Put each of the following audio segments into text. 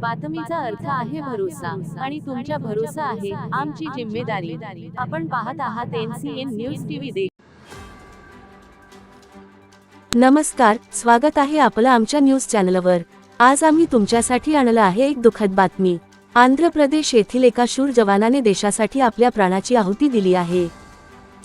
बातमीचा अर्थ आहे भरोसा आणि तुमच्या भरोसा आहे आमची जिम्मेदारी. आपण पाहत आहात एनसीएन न्यूज. टीव्ही दे. नमस्कार स्वागत आहे आपलं आमच्या न्यूज चॅनलवर. आज आम्ही तुमच्यासाठी आणलं आहे एक दुःखद बातमी. आंध्र प्रदेश येथील एका शूर जवानाने देशासाठी आपल्या प्राणाची आहुती दिली आहे.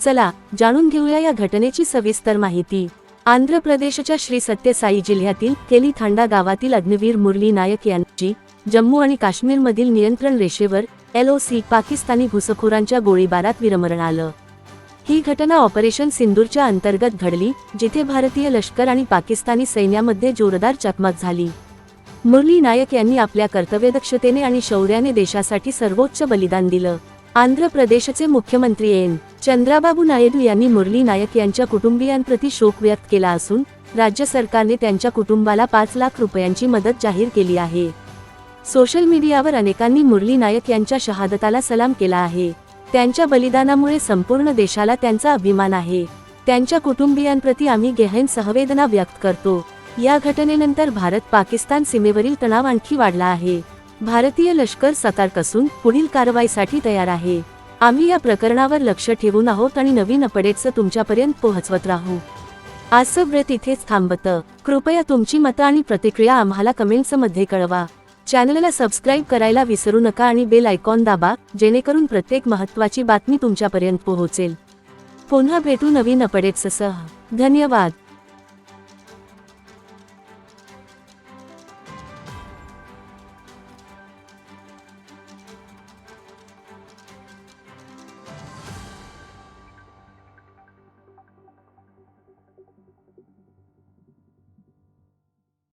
चला जाणून घेऊया या घटनेची सविस्तर माहिती. आंध्र प्रदेशच्या श्री सत्यसाई जिल्ह्यातील केलीथांडा गावातील अग्निवीर मुरली नायक यांची जम्मू आणि काश्मीरमधील नियंत्रण रेषेवर एलओसी पाकिस्तानी घुसखोरांच्या गोळीबारात विरमरण आलं. ही घटना ऑपरेशन सिंदूरच्या अंतर्गत घडली जिथे भारतीय लष्कर आणि पाकिस्तानी सैन्यामध्ये जोरदार चकमक झाली. मुरली नायक यांनी आपल्या कर्तव्यदक्षतेने आणि शौर्याने देशासाठी सर्वोच्च बलिदान दिलं. आंध्र प्रदेशचे मुख्यमंत्री एन. चंद्राबाबू नायडू यांनी मुरली नायक यांच्या कुटुंबियांप्रती शोक व्यक्त केला असून राज्य सरकारने त्यांच्या कुटुंबाला पाच लाख रुपयांची मदत जाहीर केली आहे. सोशल मीडियावर अनेकांनी मुरली नायक यांच्या शहादताला सलाम केला आहे. त्यांच्या बलिदानामुळे संपूर्ण देशाला त्यांचा अभिमान आहे. त्यांच्या कुटुंबियांप्रती आम्ही गहन सहवेदना व्यक्त करतो. या घटनेनंतर भारत पाकिस्तान सीमेवरील तणाव आणखी वाढला आहे. भारतीय लष्कर सतर्क असून पुढील कारवाईसाठी तयार आहे. आम्ही या प्रकरणावर लक्ष ठेवून आहोत आणि नवीन अपडेट्स तुमच्यापर्यंत पोहोचवत राहू. आजचं व्रत इथेच थांबतं. कृपया तुमची मतं आणि प्रतिक्रिया आम्हाला कमेंट्समध्ये कळवा. चॅनलला सबस्क्राईब करायला विसरू नका आणि बेल आयकॉन दाबा जेणेकरून प्रत्येक महत्त्वाची बातमी तुमच्यापर्यंत पोहोचेल. पुन्हा भेटू नवीन अपडेट्ससह. धन्यवाद.